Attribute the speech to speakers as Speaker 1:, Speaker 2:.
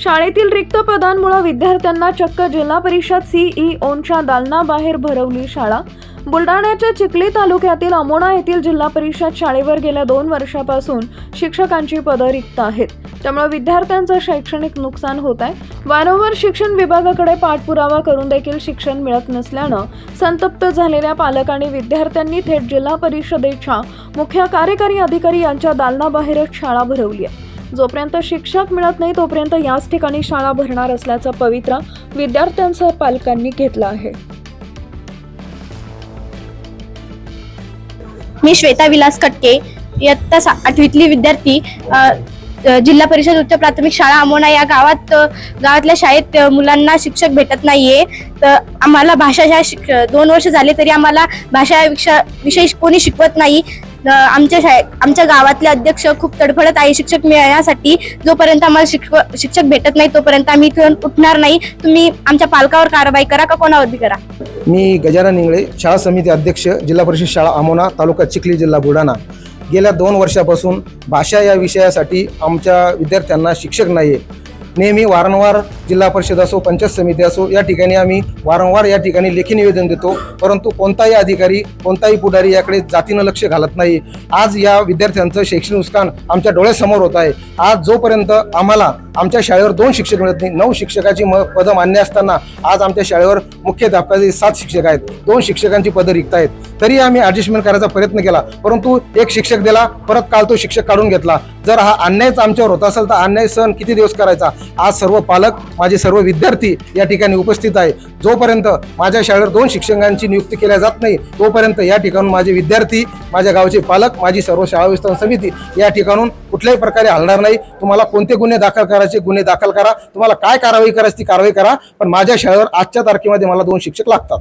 Speaker 1: शाळेतील रिक्त पदांमुळे विद्यार्थ्यांना चक्क जिल्हा परिषद सीईओंच्या दालनाबाहेर भरवली शाळा. बुलढाण्याच्या चिखली तालुक्यातील अमोणा येथील जिल्हा परिषद शाळेवर गेल्या दोन वर्षापासून शिक्षकांची पदं रिक्त आहेत. त्यामुळे विद्यार्थ्यांचं शैक्षणिक नुकसान होत आहे. वारंवार शिक्षण विभागाकडे पाठपुरावा करून देखील शिक्षण मिळत नसल्यानं संतप्त झालेल्या पालकांनी विद्यार्थ्यांनी थेट जिल्हा परिषदेच्या मुख्य कार्यकारी अधिकारी यांच्या दालनाबाहेरच शाळा भरवली आहे. जोपर्यंत शिक्षक मिळत नाही तोपर्यंत याच ठिकाणी शाळा भरणार असल्याचा पवित्रा विद्यार्थ्यांसह पालकांनी घेतला आहे.
Speaker 2: मी श्वेता विलास कटके इयत्ता सा- आठवीतली विद्यार्थी जिल्हा परिषद उच्च प्राथमिक शाळा अमोना या गावात गावातल्या शाळेत मुलांना शिक्षक भेटत नाहीये. तर आम्हाला भाषा ह्या शिक दोन वर्ष झाले तरी आम्हाला भाषा विषय कोणी शिकवत नाही. आमच्या शाळेत आमच्या गावातले अध्यक्ष खूप तडफडत आहे शिक्षक मिळण्यासाठी. जोपर्यंत आम्हाला शिक्षक शिक्षक भेटत नाही तोपर्यंत आम्ही इथून उठणार नाही. तुम्ही आमच्या पालकावर कारवाई करा का कोणावर बी करा?
Speaker 3: मी गजानन इंगळे शाळा समिती अध्यक्ष जिल्हा परिषद शाळा अमोना तालुका चिखली जिल्हा बुलढाणा. गेल्या दोन वर्षापासून भाषा या विषयासाठी आमच्या विद्यार्थ्यांना शिक्षक नाही आहे नेहमी वारंवार जिल्हा परिषद असो पंचायत समिती असो या ठिकाणी आम्ही वारंवार या ठिकाणी लेखी निवेदन देतो. परंतु कोणताही अधिकारी कोणताही पुढारी याकडे जातीनं लक्ष घालत नाही. आज या विद्यार्थ्यांचं शैक्षणिक नुकसान आमच्या डोळ्यासमोर होत आहे. आज जोपर्यंत आम्हाला आमच्या शाळेवर दोन शिक्षक मिळत नाही नऊ शिक्षकाची म पदं मान्य असताना आज आमच्या शाळेवर मुख्याध्यापकाचे सात शिक्षक आहेत. दोन शिक्षकांची पदं रिक्त आहेत. तरी आम्ही ॲडजस्टमेंट करायचा प्रयत्न केला. परंतु एक शिक्षक दिला परत काल तो शिक्षक काढून घेतला. जर हा अन्यायच आमच्यावर होत असेल तर अन्याय सहन किती दिवस करायचा? आज सर्व पालक माझे सर्व विद्यार्थी या ठिकाणी उपस्थित आहे. जोपर्यंत माझ्या शाळेवर दोन शिक्षकांची नियुक्ती केल्या जात नाही तोपर्यंत या ठिकाणून माझे विद्यार्थी माझ्या गावचे पालक माझी सर्व शाळा विस्तार समिती या ठिकाणून कुठल्याही प्रकारे हलणार नाही. तुम्हाला कोणते गुन्हे दाखल करायचे गुन्हे दाखल करा. तुम्हाला काय कारवाई करायची ती कारवाई करा. पण माझ्या शाळेवर आजच्या तारखेमध्ये मला दोन शिक्षक लागतात.